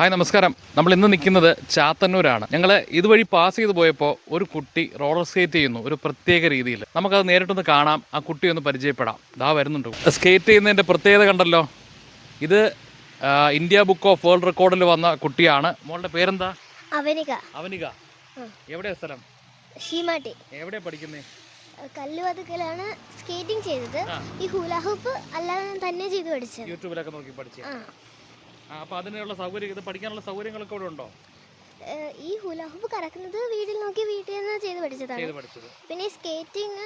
Hi നമസ്കാരം. നമ്മൾ ഇന്ന് നിൽക്കുന്നത് ചാത്തന്നൂരാണ്. ഞങ്ങൾ ഇതുവഴി പാസ് ചെയ്ത് പോയപ്പോൾ ഒരു കുട്ടി റോളർ സ്കേറ്റ് ചെയ്യുന്നു ഒരു പ്രത്യേക രീതിയിൽ നമുക്കത് നേരിട്ടൊന്ന് കാണാം ആ കുട്ടി ഒന്ന് പരിചയപ്പെടാം. ഇതാ വരുന്നുണ്ട്. സ്കേറ്റ് ചെയ്യുന്നതിന്റെ പ്രത്യേകത കണ്ടല്ലോ. ഇത് ഇന്ത്യ ബുക്ക് ഓഫ് വേൾഡ് റെക്കോർഡിൽ വന്ന കുട്ടിയാണ്. മോളുടെ പേരെന്താ? അവനിക. അവനിക. എവിടെയാ സ്ഥലം? ഷീമാട്ടി എവിടെയാ പഠിക്കുന്നേ? കല്ലുവതുക്കലാണ് സ്കേറ്റിംഗ് ചെയ്തത്. ഈ ഹൂല ഹൂപ്പ് അല്ലാതെ തന്നെ ചെയ്ത് പഠിച്ചത്. യൂട്യൂബിലൊക്കെ നോക്കി പഠിച്ചേ. അപ്പോൾ അതിനുള്ള സൗകര്യം ഇത് പഠിക്കാനുള്ള സൗകര്യങ്ങളൊക്കെ ഇവിടെ ഉണ്ടോ? ഈ ഹുലാഹുബ് ഹൂപ്പ് കറക്കുന്നത് വീട്ടിൽ നോക്കി വീട്ടിൽ നിന്ന് ചെയ്ത് പഠിച്ചതാണ്. പിന്നെ സ്കേറ്റിംഗ്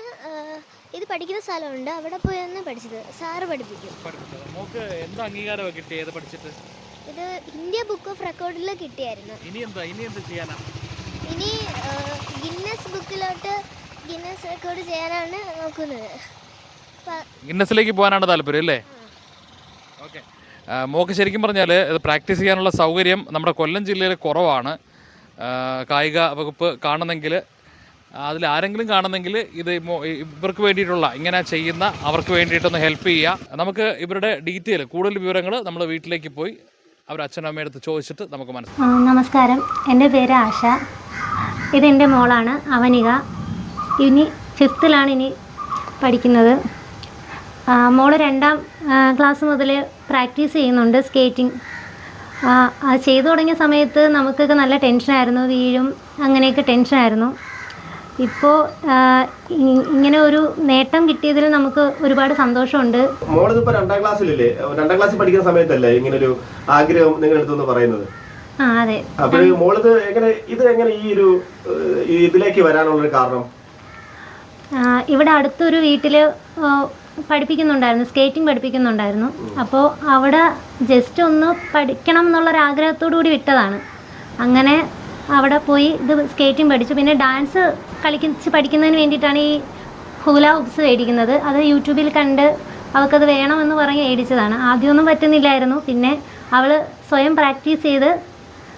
ഇത് പഠിക്കുന്ന സ്ഥലമുണ്ട്. അവിടെ പോയാണ് പഠിച്ചത്. സാറ് പഠിപ്പിക്കും. എന്ത് കിട്ടിയത് പഠിച്ചിട്ട്? ഇത് ഇന്ത്യ ബുക്ക് ഓഫ് റെക്കോർഡിൽ കിട്ടിയായിരുന്നു. ഇനി എന്താ? ഇനി എന്താ ചെയ്യാനാ? ഇനി ഗിന്നസ് ബുക്കിലോട്ട് ഗിന്നസ് റെക്കോർഡ് ചെയ്യാനാണ് നോക്കുന്നത്. ഗിന്നസിലേക്ക് പോകാനാണ് താല്പര്യം അല്ലേ? ഓക്കെ. മോക്ക് ശരിക്കും പറഞ്ഞാൽ ഇത് പ്രാക്ടീസ് ചെയ്യാനുള്ള സൗകര്യം നമ്മുടെ കൊല്ലം ജില്ലയിൽ കുറവാണ്. കായിക വകുപ്പ് കാണുന്നെങ്കിൽ അതിൽ ആരെങ്കിലും കാണുന്നെങ്കിൽ ഇത് ഇവർക്ക് വേണ്ടിയിട്ടുള്ള ഇങ്ങനെ ചെയ്യുന്ന അവർക്ക് വേണ്ടിയിട്ടൊന്ന് ഹെൽപ്പ് ചെയ്യുക നമുക്ക് ഇവരുടെ ഡീറ്റെയിൽ കൂടുതൽ വിവരങ്ങൾ നമ്മൾ വീട്ടിലേക്ക് പോയി അവർ അച്ഛനും അമ്മയുടെ അടുത്ത് ചോദിച്ചിട്ട് നമുക്ക് മനസ്സിലാക്കാം. നമസ്കാരം. എന്റെ പേര് ആശ. ഇതെന്റെ മോളാണ് അവനിക. ഇനി ഫിഫ്ത്തിലാണ് ഇനി പഠിക്കുന്നത്. മോൾ രണ്ടാം ക്ലാസ് മുതൽ പ്രാക്ടീസ് ചെയ്യുന്നുണ്ട് സ്കേറ്റിംഗ് അത് ചെയ്തു തുടങ്ങിയ സമയത്ത് നമുക്കൊക്കെ നല്ല ടെൻഷനായിരുന്നു വീഴും അങ്ങനെയൊക്കെ ടെൻഷനായിരുന്നു ഇപ്പോൾ ഇങ്ങനെ ഒരു നേട്ടം കിട്ടിയതിൽ നമുക്ക് ഒരുപാട് സന്തോഷമുണ്ട്. മോളിതിപ്പോ രണ്ടാം ക്ലാസ്സിലല്ലേ? രണ്ടാം ക്ലാസ്സിൽ പഠിക്കുന്ന സമയത്തല്ലേ ഇങ്ങനെ ഒരു ആഗ്രഹം നിങ്ങൾ അടുത്തൊന്ന് പറയുന്നത്? ആ അതെ. മോളിത് എങ്ങനെ ഇത് എങ്ങനെ ഈ ഒരു ഇതിലേക്ക് വരാനുള്ള കാരണം? ഇവിടെ അടുത്തൊരു വീട്ടിൽ പഠിപ്പിക്കുന്നുണ്ടായിരുന്നു സ്കേറ്റിംഗ് പഠിപ്പിക്കുന്നുണ്ടായിരുന്നു. അപ്പോൾ അവിടെ ജസ്റ്റ് ഒന്ന് പഠിക്കണം എന്നുള്ളൊരു ആഗ്രഹത്തോടു കൂടി വിട്ടതാണ്. അങ്ങനെ അവിടെ പോയി ഇത് സ്കേറ്റിംഗ് പഠിച്ചു. പിന്നെ ഡാൻസ് കളിക്കിച്ച് പഠിക്കുന്നതിന് വേണ്ടിയിട്ടാണ് ഈ ഹൂല ഹുപ്സ് മേടിക്കുന്നത്. അത് യൂട്യൂബിൽ കണ്ട് അവൾക്കത് വേണമെന്ന് പറഞ്ഞ് മേടിച്ചതാണ്. ആദ്യമൊന്നും പറ്റുന്നില്ലായിരുന്നു. പിന്നെ അവൾ സ്വയം പ്രാക്ടീസ് ചെയ്ത്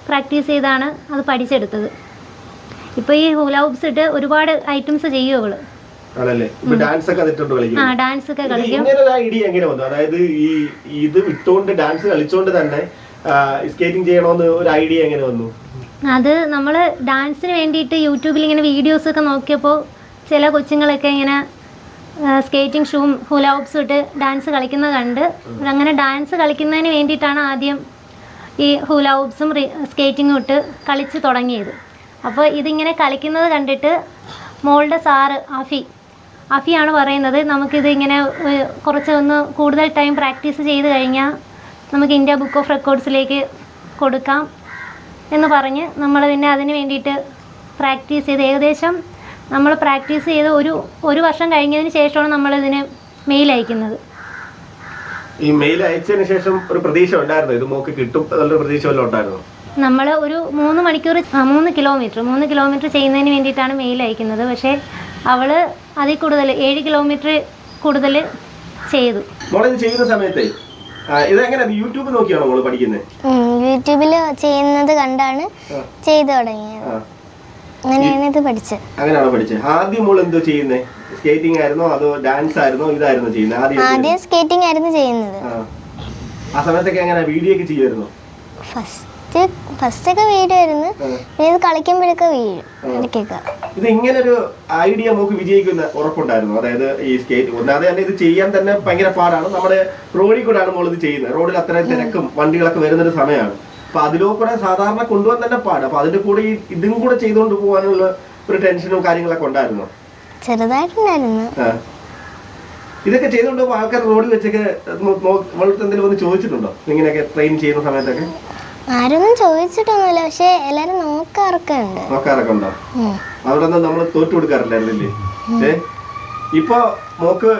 പ്രാക്ടീസ് ചെയ്താണ് അത് പഠിച്ചെടുത്തത്. ഇപ്പോൾ ഈ ഹൂല ഹുപ്സ് ഇട്ട് ഒരുപാട് ഐറ്റംസ് ചെയ്യും അവൾ ആണല്ലേ? ഡാൻസ് ഒക്കെ അതിട്ടുണ്ട് കളിക്കും. ആ ഡാൻസ് ഒക്കെ കളിക്കും. ഇങ്ങനെ ഒരു ഐഡിയ എങ്ങനെ വന്നു? അതായത് ഈ ഇത് വിട്ടുകൊണ്ട് ഡാൻസ് കളിച്ചുകൊണ്ട് തന്നെ സ്കേറ്റിംഗ് ചെയ്യണമെന്ന് ഒരു ഐഡിയ എങ്ങനെ വന്നു? അത് നമ്മൾ ഡാൻസിന് വേണ്ടിയിട്ട് യൂട്യൂബിൽ ഇങ്ങനെ വീഡിയോസ് ഒക്കെ നോക്കിയപ്പോൾ ചില കൊച്ചുങ്ങളൊക്കെ ഇങ്ങനെ സ്കേറ്റിംഗ് ഷൂം ഹുല ഹൂപ്സും ഇട്ട് ഡാൻസ് കളിക്കുന്നത് കണ്ട്. അങ്ങനെ ഡാൻസ് കളിക്കുന്നതിന് വേണ്ടിയിട്ടാണ് ആദ്യം ഈ ഹുല സ്കേറ്റിംഗും സ്കേറ്റിങ്ങും ഇട്ട് കളിച്ച് തുടങ്ങിയത്. അപ്പോൾ ഇതിങ്ങനെ കളിക്കുന്നത് കണ്ടിട്ട് മോളുടെ സാറ് അഫി അഫിയാണ് പറയുന്നത്. നമുക്കിത് ഇങ്ങനെ കുറച്ച് ഒന്ന് കൂടുതൽ ടൈം പ്രാക്ടീസ് ചെയ്ത് കഴിഞ്ഞാൽ നമുക്ക് ഇന്ത്യ ബുക്ക് ഓഫ് റെക്കോർഡ്സിലേക്ക് കൊടുക്കാം എന്ന് പറഞ്ഞ് നമ്മൾ പിന്നെ അതിന് വേണ്ടിയിട്ട് പ്രാക്ടീസ് ചെയ്ത് ഏകദേശം നമ്മൾ പ്രാക്ടീസ് ചെയ്ത് ഒരു ഒരു വർഷം കഴിഞ്ഞതിന് ശേഷമാണ് നമ്മളിതിന് മെയിൽ അയക്കുന്നത്. ഈ മെയിൽ അയച്ചതിന് ശേഷം ഒരു പ്രതീക്ഷ ഉണ്ടായിരുന്നു? ഇത് മോക്ക് കിട്ടും എന്നുള്ളൊരു പ്രതീക്ഷ വല്ലതും ഉണ്ടായിരുന്നു? നമ്മൾ ഒരു മൂന്ന് മണിക്കൂർ മൂന്ന് കിലോമീറ്റർ മൂന്ന് കിലോമീറ്റർ ചെയ്യുന്നതിന് വേണ്ടിയിട്ടാണ് മെയിൽ അയക്കുന്നത്. പക്ഷേ അവൾ അതിൽ കൂടുതൽ ഏഴ് കിലോമീറ്റർ കൂടുതൽ ചെയ്തു. ചെയ്യുന്ന സമയത്ത് ഇതെങ്ങനെ യൂട്യൂബ് നോക്കിയാണോ മോൾ പഠിക്കുന്നത് യൂട്യൂബിൽ ചെയ്യുന്നത് കണ്ടാണ് ചെയ്തു തുടങ്ങിയത്. അങ്ങനെയാണ് ഇത് പഠിച്ചത്. അങ്ങനെയാണോ പഠിച്ചത്? ആദ്യം മോൾ എന്തോ ചെയ്യുന്നേ? സ്കേറ്റിംഗ് ആയിരുന്നോ? അതോ ഡാൻസ് ആയിരുന്നോ? ഇതായിരുന്നോ ചെയ്യുന്നത് ആദ്യം ആദ്യം സ്കേറ്റിംഗ് ആയിരുന്നു ചെയ്യുന്നത്. ആ. ആ സമയത്തൊക്കെ എങ്ങനെ വീഡിയോ ഒക്കെ ചെയ്യുമായിരുന്നോ ഫസ്റ്റ് ഫസ്റ്റ് ഫസ്റ്റ് ഒക്കെ വീഴുമായിരുന്നു പിന്നെ ഇത് കളിക്കുമ്പോഴൊക്കെ വീഴും. ഇടയ്ക്കൊക്കെ. ഇത് ഇങ്ങനെ ഒരു ഐഡിയ നമുക്ക് വിജയിക്കുന്ന ഉറപ്പുണ്ടായിരുന്നു. അതായത് ഈ സ്കേറ്റ് ഒന്നാമത് തന്നെ ഇത് ചെയ്യാൻ തന്നെ ഭയങ്കര പാടാണ്. നമ്മുടെ റോഡിൽ കൂടെയാണ് നമ്മൾ ഇത് ചെയ്യുന്നത്. റോഡിൽ അത്രയും തിരക്കും വണ്ടികളൊക്കെ വരുന്നൊരു സമയമാണ്. അപ്പൊ അതിലോ കൂടെ സാധാരണ കൊണ്ടുപോകാൻ തന്നെ പാട്. അപ്പൊ അതിന്റെ കൂടെ ഈ ഇതും കൂടെ ചെയ്തുകൊണ്ട് പോകാനുള്ള ഒരു ടെൻഷനും കാര്യങ്ങളൊക്കെ ഉണ്ടായിരുന്നു? ചെറുതായിട്ടുണ്ടായിരുന്നു. ഇതൊക്കെ ചെയ്തുകൊണ്ട് ആൾക്കാർ റോഡിൽ വെച്ചൊക്കെ എന്തെങ്കിലും ഒന്ന് ചോദിച്ചിട്ടുണ്ടോ? ഇങ്ങനെയൊക്കെ ട്രെയിൻ ചെയ്യുന്ന സമയത്തൊക്കെ? ആരൊന്നും ചോദിച്ചിട്ടൊന്നുമില്ല പക്ഷെ എല്ലാരും നോക്കാറൊക്കെ ഉണ്ട് നോക്കാറൊക്കെ ഉണ്ടോ അവിടെ നമ്മൾ തോറ്റു കൊടുക്കാറില്ലായിരുന്നില്ലേ ഏ? ഇപ്പൊ മോക്ക്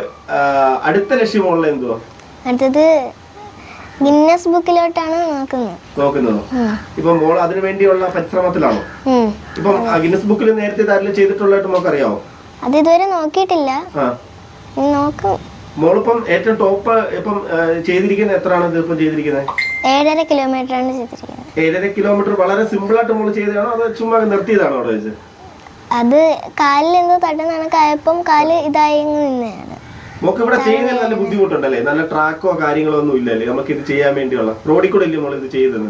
അടുത്ത ലക്ഷ്യമുള്ള എന്തോ അടുത്തത് ഗിന്നസ് ബുക്കിലോട്ടാണ് നോക്കുന്നത്. നോക്കുന്നത്. ഇപ്പൊ മോൾ അതിനു വേണ്ടിയുള്ള പരിശ്രമത്തിലാണോ? ഇപ്പൊ ഗിന്നസ് ബുക്കിൽ നേരത്തെ ചെയ്തിട്ടുള്ളതായിട്ട് മോക്ക് അറിയാവോ അത് ഇതുവരെ നോക്കിയിട്ടില്ല. നോക്കും. മോളിപ്പം ഏറ്റവും ടോപ്പ് ഇപ്പം ചെയ്തിരിക്കുന്നത് എത്രയാണ് ഇത് ഇപ്പം ചെയ്തിരിക്കുന്നത് ഏഴര കിലോമീറ്റർ ആണ് ചെയ്തിരിക്കുന്നത് ഏഴര കിലോമീറ്റർ വളരെ സിമ്പിൾ ആയിട്ട് മോൾ ചെയ്തതാണോ അതോ ചുമ്മാ നിർത്തിയതാണോ അവിടെ വെച്ച്? അത് കാലിൽ എന്തോ തട്ടുന്ന കണക്കായപ്പം കാൽ ഇതായി നിന്നെയാണ് മോക്ക് ഇവിടെ ചെയ്യുന്നതിൽ നല്ല ബുദ്ധിമുട്ടുണ്ടല്ലേ? നല്ല ട്രാക്കോ കാര്യങ്ങളോ ഒന്നും ഇല്ലല്ലേ? നമുക്ക് ഇത് ചെയ്യാൻ വേണ്ടിയുള്ള. റോഡിൽ കൂടെ ഇല്ലേ മോൾ ഇത് ചെയ്തത്?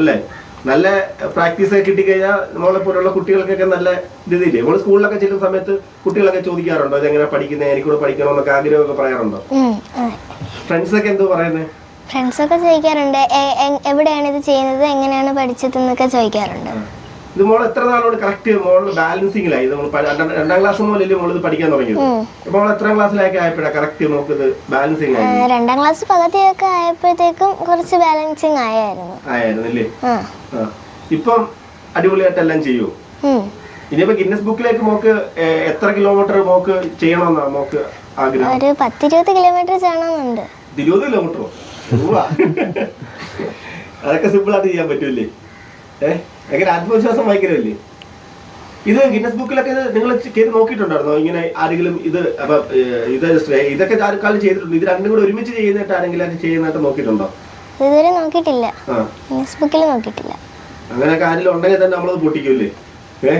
അല്ലേ? നല്ല പ്രാക്ടീസ് ഒക്കെ കിട്ടിക്കഴിഞ്ഞാൽ നമ്മളെ പോലുള്ള കുട്ടികൾക്കൊക്കെ നല്ല ഇതില്ലേ? നമ്മൾ സ്കൂളിലൊക്കെ ചെല്ലുന്ന സമയത്ത് കുട്ടികളൊക്കെ ചോദിക്കാറുണ്ടോ? ഇതെങ്ങനെ പഠിക്കുന്നത് എനിക്കൂടെ പഠിക്കണമെന്നൊക്കെ ആഗ്രഹമൊക്കെ പറയാറുണ്ടോ? ഫ്രണ്ട്സ് ഒക്കെ എന്തോ പറയുന്നത് ഫ്രണ്ട്സൊക്കെ ചോദിക്കാറുണ്ട് "എ- എ- എവിടെയാണ് ഇത് ചെയ്യുന്നത്? എങ്ങനെയാണ് പഠിച്ചത്? എന്നൊക്കെ ചോദിക്കാറുണ്ട്. ഇത് മോൾ എത്ര നാളോട് കറക്റ്റ് മോൾ ബാലൻസിങ്ങിലായി നമ്മൾ രണ്ടാം ക്ലാസ് മുതലല്ലേ മോൾ ഇത് പഠിക്കാൻ തുടങ്ങിയത്? മോൾ എത്രാം ക്ലാസ്സിലൊക്കെ ആയപ്പോഴാ കറക്റ്റ് നമുക്ക് ഇത് ബാലൻസിങ് ആയി രണ്ടാം ക്ലാസ് പകുതിയൊക്കെ ആയപ്പോഴത്തേക്കും കുറച്ച് ബാലൻസിങ് ആയായിരുന്നു. ആയിരുന്നല്ലേ ആ. ആ. ഇപ്പം അടിപൊളിയായിട്ട് എല്ലാം ചെയ്യൂ. ഇനിയിപ്പോ ഗിന്നസ് ബുക്കിലേക്ക് മോക്ക് എത്ര കിലോമീറ്റർ മോക്ക് ചെയ്യണമെന്നാ മോക്ക് ആഗ്രഹം? ഒരു പത്തിരുപത് കിലോമീറ്റർ ചെയ്യണമെന്നുണ്ട്. ഇരുപത് കിലോമീറ്ററോ. അതൊക്കെ സിമ്പിൾ ആയിട്ട് ചെയ്യാൻ പറ്റൂലേ ഏഹ് ഭയങ്കര ആത്മവിശ്വാസം ഭയങ്കരമല്ലേ? ഇത് ഗിന്നസ് ബുക്കിലൊക്കെ ഇത് നിങ്ങൾ കയറി നോക്കിയിട്ടുണ്ടായിരുന്നോ? ഇങ്ങനെ ആരെങ്കിലും ഇത് അപ്പൊ ഇത് ഇതൊക്കെ ആർക്കാലും ചെയ്തിട്ടുണ്ട്. ഇത് രണ്ടും കൂടെ ഒരുമിച്ച് ചെയ്യുന്നിട്ട് ആരെങ്കിലും ചെയ്യുന്നതായിട്ട് നോക്കിയിട്ടുണ്ടോ? ഇതുവരെ നോക്കിയിട്ടില്ല. ഫേസ്ബുക്കിൽ ബുക്കിൽ നോക്കിയിട്ടില്ല. അങ്ങനെയൊക്കെ ആരെങ്കിലും ഉണ്ടെങ്കിൽ തന്നെ നമ്മളത് പൊട്ടിക്കൂല്ലേ? ഏ?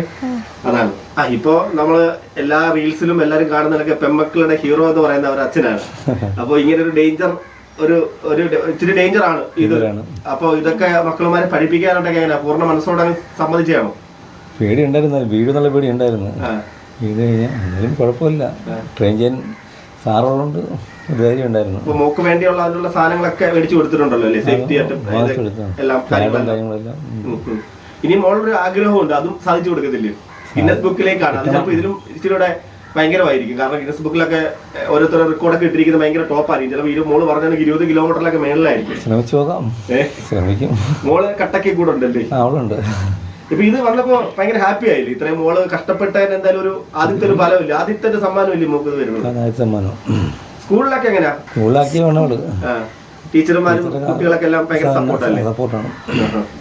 അതാണ്. ആ ഇപ്പോ നമ്മൾ എല്ലാ റീൽസിലും എല്ലാരും കാണുന്നതൊക്കെ പെമ്മക്കളുടെ ഹീറോ എന്ന് പറയുന്ന അവരച്ഛനാണ് അച്ഛനാണ്. അപ്പൊ ഇങ്ങനെ ഒരു ഡേഞ്ചർ ഒരു ഒരു ഇച്ചിരി ഡേഞ്ചർ ആണ് ഇത് അപ്പൊ ഇതൊക്കെ മക്കളുമാരെ പഠിപ്പിക്കാനായിട്ടൊക്കെ എങ്ങനെയാ? പൂർണ മനസ്സോടെ സമ്മതിച്ചാണോ? പേടി ഉണ്ടായിരുന്നു വീട് എന്നുള്ള പേടി ഉണ്ടായിരുന്നു ഇത് വീട് കഴിഞ്ഞാൽ എന്നാലും കുഴപ്പമില്ല. ട്രെയിൻ ചെയ്യാൻ സാറുള്ളതുകൊണ്ട് ധൈര്യം ഉണ്ടായിരുന്നു മോക്ക് വേണ്ടിയുള്ള അതിനുള്ള സാധനങ്ങളൊക്കെ മേടിച്ചു കൊടുത്തിട്ടുണ്ടല്ലോ അല്ലേ? സേഫ്റ്റി കാര്യങ്ങളെല്ലാം. ഇനി മോളൊരു ആഗ്രഹമുണ്ട്. അതും സാധിച്ചു കൊടുക്കത്തില്ലേ? ഗിന്നസ് ബുക്കിലേക്കാണ് അത് ചിലപ്പോൾ ഇതിലും ഇച്ചിരിയുടെ ഭയങ്കരമായിരിക്കും. കാരണം ഗിനസ് ബുക്കിലൊക്കെ ഓരോരുത്തരുടെ റെക്കോർഡൊക്കെ ഇട്ടിരിക്കുന്നത് ഭയങ്കര ടോപ്പ് ആയിരിക്കും. ചിലപ്പോൾ ഇത് മോൾ പറഞ്ഞാൽ ഇരുപത് കിലോമീറ്ററിലൊക്കെ മേളിലായിരിക്കും. ശ്രമിച്ചു നോക്കാം ശ്രമിക്കും. മോൾ കട്ടക്കി കൂടെ ഉണ്ടല്ലേ? അവളുണ്ട് ഇപ്പൊ ഇത് വന്നപ്പോ ഭയങ്കര ഹാപ്പി ആയില്ലേ? ഇത്രയും മോൾ കഷ്ടപ്പെട്ടതിന് എന്തായാലും ഒരു ആദ്യത്തെ ഒരു ഫലമില്ല? ആദ്യത്തെ ഒരു സമ്മാനമില്ലേ മോക്ക് ഇത് വരുന്നത്? സമ്മാനം. സ്കൂളിലൊക്കെ എങ്ങനെയാ? സ്കൂളിലാക്കി വേണം ആ, ടീച്ചർമാരും കുട്ടികളൊക്കെ എല്ലാം ഭയങ്കര സപ്പോർട്ടല്ലേ സപ്പോർട്ടാണ്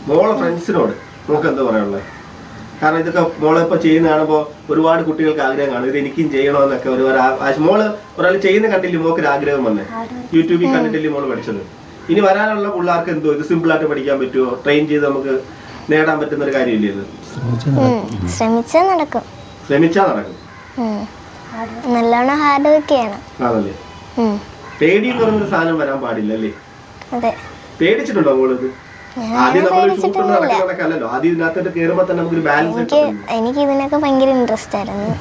മോളെ ഫ്രണ്ട്സിനോട് നമുക്ക് എന്താ പറയാനുള്ളത് കാരണം ഇതൊക്കെ മോളെ ഇപ്പൊ ചെയ്യുന്ന കാണുമ്പോ ഒരുപാട് കുട്ടികൾക്ക് ആഗ്രഹം കാണും. ഇത് എനിക്കും ചെയ്യണമെന്നൊക്കെ ഒരുപാട് ആശ- മോൾ ഒരാൾ ചെയ്യുന്ന കണ്ടില്ലേ മോക്ക് ഒരു ആഗ്രഹം. വന്നേ യൂട്യൂബിൽ കണ്ടിട്ടില്ലേ മോൾ പഠിച്ചത്? ഇനി വരാനുള്ള പിള്ളേർക്ക് എന്തോ ഇത് സിമ്പിൾ ആയിട്ട് പഠിക്കാൻ പറ്റുമോ ട്രെയിൻ ചെയ്ത് നമുക്ക് നേടാൻ പറ്റുന്ന ഒരു കാര്യമില്ലേ ഇത്? ശ്രമിച്ചു നടക്കും. ശ്രമിച്ചാ നടക്കും. നല്ലോണം ഹാർഡ് വർക്ക് ചെയ്യണം. ആണല്ലേ? പേടി എന്ന് പറഞ്ഞൊരു സാധനം വരാൻ പാടില്ല അല്ലേ? അതെ. പേടിച്ചിട്ടുണ്ടോ മോളിത് ഞാൻ ആദ്യം നമ്മൾ നടക്കുന്നതൊക്കെ അല്ലല്ലോ ആദ്യം ഇതിനകത്തോട്ട് കയറുമ്പോ തന്നെ നമുക്കൊരു ബാലൻസ് എനിക്ക് എനിക്ക് ഇതിനൊക്കെ ഭയങ്കര ഇൻട്രസ്റ്റ് ആയിരുന്നു